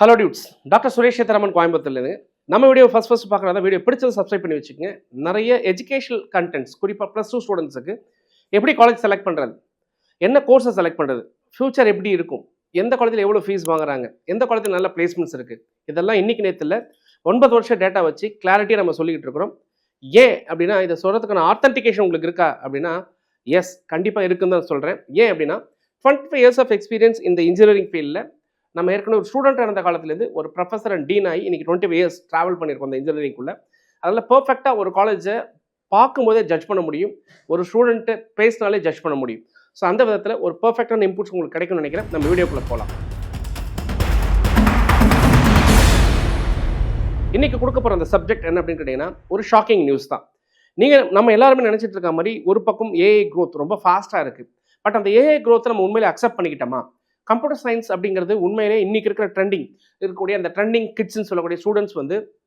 Hello dudes doctor Suresh Sethuraman கோயம்புத்தூர்லேருந்து. நம்ம video first first பார்க்குறதா வீடியோ பிடிச்சது சப்ஸ்கிரைப் பண்ணி வச்சுக்கோங்க. நிறைய எஜுகேஷனல் கண்டென்ட்ஸ் குறிப்பாக ப்ளஸ் டூ ஸ்டூடெண்ட்ஸுக்கு எப்படி காலேஜ் செலக்ட் பண்ணுறது என்ன கோர்ஸை செலக்ட் பண்ணுறது ஃப்யூச்சர் எப்படி இருக்கும்? எந்த காலேஜில் எவ்வளோ ஃபீஸ் வாங்குறாங்க? எந்த காலேஜில் நல்ல பிளேஸ்மெண்ட்ஸ் இருக்குது இதெல்லாம் இன்றைக்கி நேரத்தில் ஒன்பது வருஷம் டேட்டா வச்சு கிளாரிட்டியாக நம்ம சொல்லிக்கிட்டு இருக்கிறோம். ஏன் அப்படின்னா இதை சொல்கிறதுக்கான ஆத்தன்டிகேஷன் உங்களுக்கு இருக்கா அப்படின்னா எஸ் கண்டிப்பாக இருக்குன்னு தான் சொல்கிறேன் ஏன் அப்படின்னா twenty five years of experience இந்த இன்ஜினியரிங் ஃபீல்டில் நம்ம ஏற்கனவே ஒரு ஸ்டூடெண்ட் இருந்த காலத்துலேருந்து ஒரு ப்ரொஃபஸர் அண்ட் டீன் ஆகி இன்றைக்கி டுவெண்ட்டி ஃபைவ் இயர்ஸ் ட்ராவல் பண்ணியிருக்கோம் அந்த இன்ஜினியரிங்குள்ளே அதில் பர்ஃபெக்டாக ஒரு காலேஜை பார்க்கும்போதே ஜட்ஜ் பண்ண முடியும். ஒரு ஸ்டூடெண்ட்டு பேசினாலே ஜட்ஜ் பண்ண முடியும். ஸோ அந்த விதத்தில் ஒரு பர்ஃபெக்டான இன்புட்ஸ் உங்களுக்கு கிடைக்கும்னு நினைக்கிறேன். நம்ம வீடியோக்குள்ளே போகலாம் இன்றைக்கி கொடுக்க போகிற அந்த சப்ஜெக்ட் என்ன அப்படின்னு கேட்டிங்கன்னா ஒரு ஷாக்கிங் நியூஸ் தான். நீங்கள் நம்ம எல்லாருமே நினச்சிட்டு இருக்க மாதிரி ஒரு பக்கம் ஏஐ க்ரோத் ரொம்ப ஃபாஸ்ட்டாக இருக்குது பட் அந்த ஏஐ க்ரோத்தை நம்ம உண்மையிலே அக்செப்ட் பண்ணிக்கிட்டோமா? கம்ப்யூட்டர் சயின்ஸ் அப்படிங்கிறது உண்மையிலே இன்னைக்கு இருக்கிற ட்ரெண்டிங். இருக்கக்கூடிய அந்த ட்ரெண்டிங் கிட்ஸ்ன்னு சொல்லக்கூடிய ஸ்டூடெண்ட்ஸ் வந்து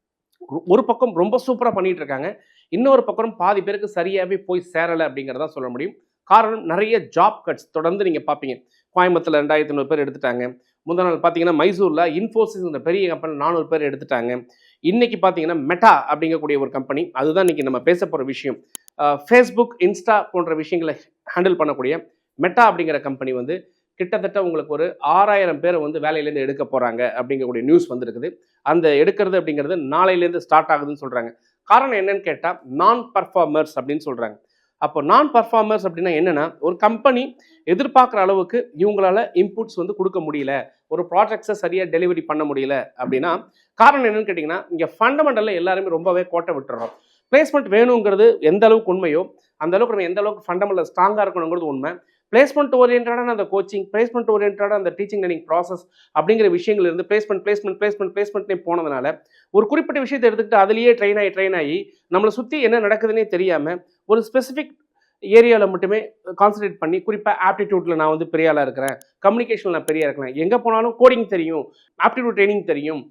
ஒரு- பக்கம் ரொம்ப சூப்பராக பண்ணிகிட்டு இருக்காங்க. இன்னொரு பக்கம் பாதி பேருக்கு சரியாகவே போய் சேரலை அப்படிங்கிறதான் சொல்ல முடியும். காரணம் நிறைய ஜாப் கட்ஸ் தொடர்ந்து நீங்கள் பார்ப்பீங்க. கோயம்புத்தூரில் ரெண்டாயிரத்தி நூறு பேர் எடுத்துட்டாங்க. முதல் நாள் பார்த்தீங்கன்னா மைசூரில் இன்ஃபோசிஸ் இந்த பெரிய கம்பெனி நானூறு பேர் எடுத்துட்டாங்க. இன்றைக்கி பார்த்தீங்கன்னா மெட்டா அப்படிங்கக்கூடிய ஒரு கம்பெனி அதுதான் இன்றைக்கி நம்ம பேச போகிற விஷயம். ஃபேஸ்புக் இன்ஸ்டா போன்ற விஷயங்களை ஹேண்டில் பண்ணக்கூடிய மெட்டா அப்படிங்கிற கம்பெனி வந்து கிட்டத்தட்ட உங்களுக்கு ஒரு ஆறாயிரம் பேரை வந்து வேலையிலேருந்து எடுக்க போகிறாங்க அப்படிங்கக்கூடிய நியூஸ் வந்திருக்குது. அந்த எடுக்கிறது அப்படிங்கிறது நாளையிலேருந்து ஸ்டார்ட் ஆகுதுன்னு சொல்கிறாங்க காரணம் என்னன்னு கேட்டால் நான் பர்ஃபார்மர்ஸ் அப்படின்னு சொல்கிறாங்க அப்போ நான் பர்ஃபார்மர்ஸ் அப்படின்னா என்னென்னா ஒரு கம்பெனி எதிர்பார்க்குற அளவுக்கு இவங்களால இன்புட்ஸ் வந்து கொடுக்க முடியல. ஒரு ப்ராஜெக்ட்ஸை சரியாக டெலிவரி பண்ண முடியல அப்படின்னா காரணம் என்னென்னு கேட்டிங்கன்னா இங்கே ஃபண்டமெண்டலில் எல்லாருமே ரொம்பவே கோட்டை விட்டுறோம். பிளேஸ்மெண்ட் வேணுங்கிறது எந்த அளவுக்கு உண்மையோ அந்த அளவுக்கு நம்ம எந்த அளவுக்கு ஃபண்டமெண்டல் ஸ்ட்ராங்காக இருக்கணுங்கிறது உண்மை. பிளேஸ்மெண்ட் ஓரியன்டான அந்த கோச்சிங் பிளேஸ்மெண்ட் ஓரியன்டான அந்த டீச்சிங் லேர்னிங் ப்ராசஸ் அப்படிங்கிற விஷயங்கள் இருந்து பிளேஸ்மெண்ட் பிளேஸ்மெண்ட் பிளேஸ்மெண்ட் பிளேஸ்மெண்ட்னே போனதுனால ஒரு குறிப்பிட்ட விஷயத்தை எடுத்துக்கிட்டு அதுலேயே ட்ரெயின் ஆகி ட்ரெயின் ஆகி நம்மளை சுற்றி என்ன நடக்குதுன்னே தெரியாமல் ஒரு ஸ்பெசிஃபிக் ஏரியாவில் மட்டுமே கான்சன்ட்ரேட் பண்ணி குறிப்பாக ஆப்டிடியூட்டில் நான் வந்து பெரிய ஆளாக இருக்கிறேன். கம்யூனிகேஷனில் நான் பெரிய இருக்கிறேன். எங்கே போனாலும் கோடிங் தெரியும் ஆப்டிடியூட் ட்ரைனிங் தெரியும்.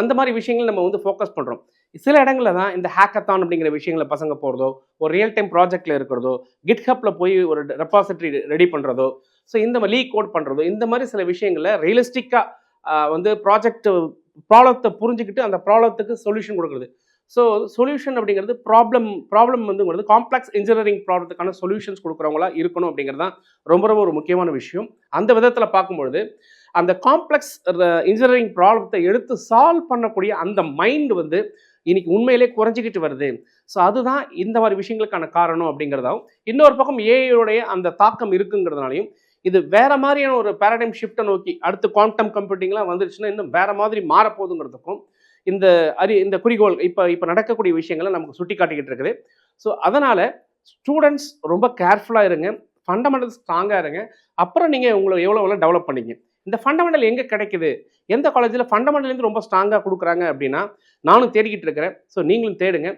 அந்த மாதிரி விஷயங்கள் நம்ம வந்து ஃபோக்கஸ் பண்ணுறோம் சில இடங்களில் தான் இந்த ஹேக்கத்தான் அப்படிங்கிற விஷயங்களை பசங்க போகிறதோ ஒரு ரியல் டைம் ப்ராஜெக்டில் இருக்கிறதோ கிட்ஹப்பில் போய் ஒரு ரெப்பாசிட்ரி ரெடி பண்ணுறதோ ஸோ இந்த மாதிரி லீக் கோட் பண்ணுறதோ இந்த மாதிரி சில விஷயங்களில் ரியலிஸ்டிக்காக வந்து ப்ராஜெக்ட் ப்ராப்ளத்தை புரிஞ்சுக்கிட்டு அந்த ப்ராப்ளத்துக்கு சொல்யூஷன் கொடுக்குறது. ஸோ சொல்யூஷன் அப்படிங்கிறது ப்ராப்ளம் ப்ராப்ளம் வந்துங்கிறது காம்ப்ளெக்ஸ் இன்ஜினியரிங் ப்ராப்ளத்துக்கான சொல்யூஷன்ஸ் கொடுக்குறவங்களா இருக்கணும் அப்படிங்கிறது தான் ரொம்ப ரொம்ப ஒரு முக்கியமான விஷயம். அந்த விதத்தில் பார்க்கும்பொழுது அந்த காம்ப்ளெக்ஸ் இன்ஜினியரிங் ப்ராப்ளத்தை எடுத்து சால்வ் பண்ணக்கூடிய அந்த மைண்ட் வந்து இன்னைக்கு உண்மையிலே குறைஞ்சிக்கிட்டு வருது. ஸோ அதுதான் இந்த மாதிரி விஷயங்களுக்கான காரணம் அப்படிங்கிறதாவும் இன்னொரு பக்கம் ஏஐயோடைய அந்த தாக்கம் இருக்குங்கிறதுனாலையும் இது வேற மாதிரியான ஒரு பேரடைம் ஷிஃப்ட்டை நோக்கி அடுத்து குவாண்டம் கம்ப்யூட்டிங்லாம் வந்துருச்சுன்னா இன்னும் வேற மாதிரி மாறப்போகுதுங்கிறதுக்கும் இந்த அறி இந்த குறிக்கோள் இப்போ இப்போ நடக்கக்கூடிய விஷயங்களை நமக்கு சுட்டி காட்டிக்கிட்டு இருக்குது. ஸோ அதனால் ஸ்டூடெண்ட்ஸ் ரொம்ப கேர்ஃபுல்லாக இருங்க. ஃபண்டமெண்டல் ஸ்ட்ராங்காக இருங்க. அப்புறம் நீங்கள் உங்களை எவ்வளோ எவ்வளோ டெவலப் பண்ணிங்க. இந்த ஃபண்டமெண்டல் எங்கே கிடைக்குது? எந்த காலேஜில் ஃபண்டமெண்டல்லேருந்து ரொம்ப ஸ்ட்ராங்காக கொடுக்குறாங்க அப்படின்னா நானும் தேடிக்கிட்டு இருக்கிறேன். ஸோ நீங்களும் தேடுங்க.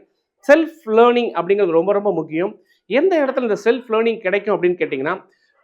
செல்ஃப் லேர்னிங் அப்படிங்கிறது ரொம்ப ரொம்ப முக்கியம். எந்த இடத்துல இந்த செல்ஃப் லேர்னிங் கிடைக்கும் அப்படின்னு கேட்டிங்கன்னா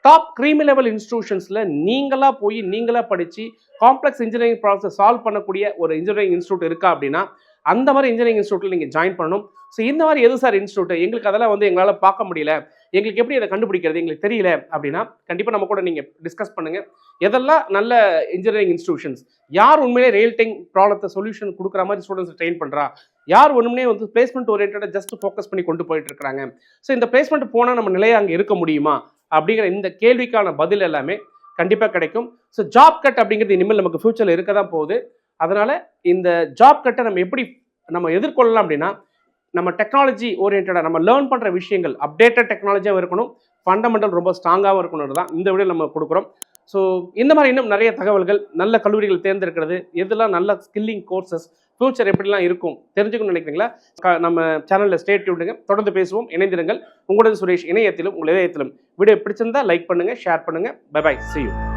டாப் க்ரீமி லெவல் இன்ஸ்டியூஷன்ஸில் நீங்களாக போய் நீங்களாக படித்து காம்ப்ளெக்ஸ் இன்ஜினியரிங் ப்ராசஸ் சால்வ் பண்ணக்கூடிய ஒரு இன்ஜினியரிங் இன்ஸ்டியூட் இருக்கா அப்படின்னா அந்த மாதிரி இன்ஜினியரிங் இன்ஸ்டியூட்டில் நீங்கள் ஜாயின் பண்ணணும். ஸோ இந்த மாதிரி எது சார் இன்ஸ்டியூட் எங்களுக்கு அதெல்லாம் வந்து எங்களால் பார்க்க முடியல. எங்களுக்கு எப்படி அதை கண்டுபிடிக்கிறது? எங்களுக்கு தெரியல அப்படின்னா கண்டிப்பாக நம்ம கூட நீங்கள் டிஸ்கஸ் பண்ணுங்கள் எதெல்லாம் நல்ல இன்ஜினியரிங் இன்ஸ்டியூஷன்ஸ் யார் உண்மையிலே ரியல் டைம் ப்ராப்ளத்தை சொல்யூஷன் கொடுக்குற மாதிரி ஸ்டூடெண்ட்ஸ் ட்ரெயின் பண்ணுறா யார் ஒன்றுமே வந்து பிளேஸ்மெண்ட் ஓரியன்டாக ஜஸ்ட் ஃபோக்கஸ் பண்ணி கொண்டு போயிட்டு இருக்கிறாங்க? ஸோ இந்த பிளேஸ்மெண்ட் போனால் நம்ம நிலையாக அங்கே இருக்க முடியுமா? அப்படிங்கிற இந்த கேள்விக்கான பதில் எல்லாமே கண்டிப்பாக கிடைக்கும். ஸோ ஜாப் கட் அப்படிங்கிறது இனிமேல் நமக்கு ஃபியூச்சரில் இருக்க தான் போகுது. அதனால் இந்த ஜாப் கட்டை நம்ம எப்படி நம்ம எதிர்கொள்ளலாம் அப்படின்னா நம்ம டெக்னாலஜி ஓரியன்டாக நம்ம லேர்ன் பண்ணுற விஷயங்கள் அப்டேட்டட் டெக்னாலஜியாகவும் இருக்கணும் ஃபண்டமெண்டல் ரொம்ப ஸ்ட்ராங்காகவும் இருக்கணும் தான் இந்த வீடியோ நம்ம கொடுக்குறோம். ஸோ இந்த மாதிரி இன்னும் நிறைய தகவல்கள் நல்ல கல்லூரிகள் தேர்ந்தெடுக்கிறது எதெல்லாம் நல்ல ஸ்கில்லிங் கோர்சஸ் ஃபியூச்சர் எப்படிலாம் இருக்கும் தெரிஞ்சுக்கணும்னு நினைக்கிறீங்களா? க- நம்ம சேனலில் ஸ்டேட் விடுங்க தொடர்ந்து பேசுவோம் இணைந்திருங்கள். உங்களுடன் சுரேஷ் இணையத்திலும் உங்கள் இதயத்திலும் வீடியோ பிடிச்சிருந்தா லைக் பண்ணுங்கள் ஷேர் பண்ணுங்கள் பை பை சி யூ